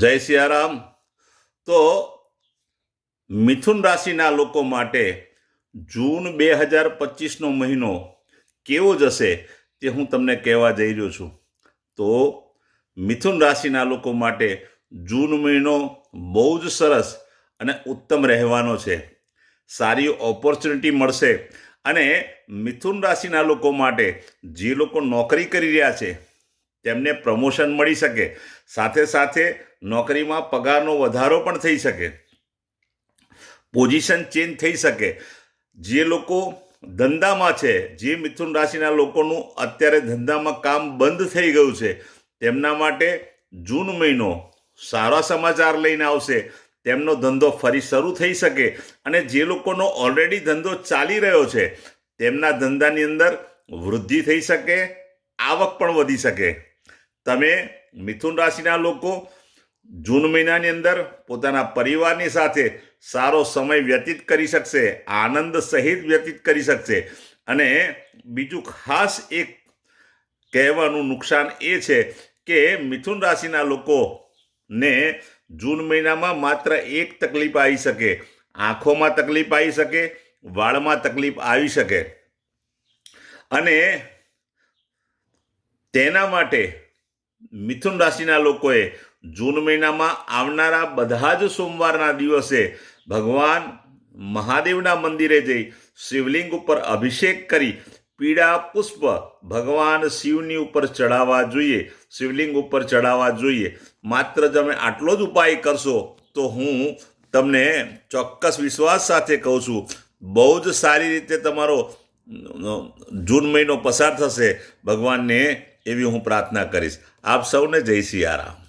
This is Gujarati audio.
જય સિયારામ. તો મિથુન રાશિના લોકો માટે જૂન બે હજાર પચીસનો મહિનો કેવો જશે તે હું તમને કહેવા જઈ રહ્યો છું. તો મિથુન રાશિના લોકો માટે જૂન મહિનો બહુ જ સરસ અને ઉત્તમ રહેવાનો છે. સારી ઓપોર્ચ્યુનિટી મળશે અને મિથુન રાશિના લોકો માટે જે લોકો નોકરી કરી રહ્યા છે તેમને પ્રમોશન મળી શકે. સાથે સાથે નોકરીમાં પગારનો વધારો પણ થઈ શકે. પોઝિશન ચેન્જ થઈ શકે. જે લોકો ધંધામાં છે, જે મિથુન રાશિના લોકોનું અત્યારે ધંધામાં કામ બંધ થઈ ગયું છે, તેમના માટે જૂન મહિનો સારા સમાચાર લઈને આવશે. તેમનો ધંધો ફરી શરૂ થઈ શકે અને જે લોકોનો ઓલરેડી ધંધો ચાલી રહ્યો છે, તેમના ધંધાની અંદર વૃદ્ધિ થઈ શકે, આવક પણ વધી શકે. તમે મિથુન રાશિના લોકો જૂન મહિનાની અંદર પોતાના પરિવારની સાથે સારો સમય વ્યતીત કરી શકશે, આનંદ સહિત વ્યતીત કરી શકશે. અને બીજું ખાસ એક કહેવાનું નુકસાન એ છે કે મિથુન રાશિના લોકોને જૂન મહિનામાં માત્ર એક તકલીફ આવી શકે. આંખોમાં તકલીફ આવી શકે, વાળમાં તકલીફ આવી શકે. અને તેના માટે મિથુન રાશિના લોકોએ જૂન મહિનામાં આવનારા બધા જ સોમવારના દિવસે ભગવાન મહાદેવના મંદિરે જઈ શિવલિંગ ઉપર અભિષેક કરી પીળા પુષ્પ ભગવાન શિવની ઉપર ચડાવવા જોઈએ, શિવલિંગ ઉપર ચડાવવા જોઈએ. માત્ર તમે આટલો જ ઉપાય કરશો તો હું તમને ચોક્કસ વિશ્વાસ સાથે કહું છું, બહુ જ સારી રીતે તમારો જૂન મહિનો પસાર થશે. ભગવાનને એવી હું પ્રાર્થના કરીશ. આપ સૌને જય સિયારામ.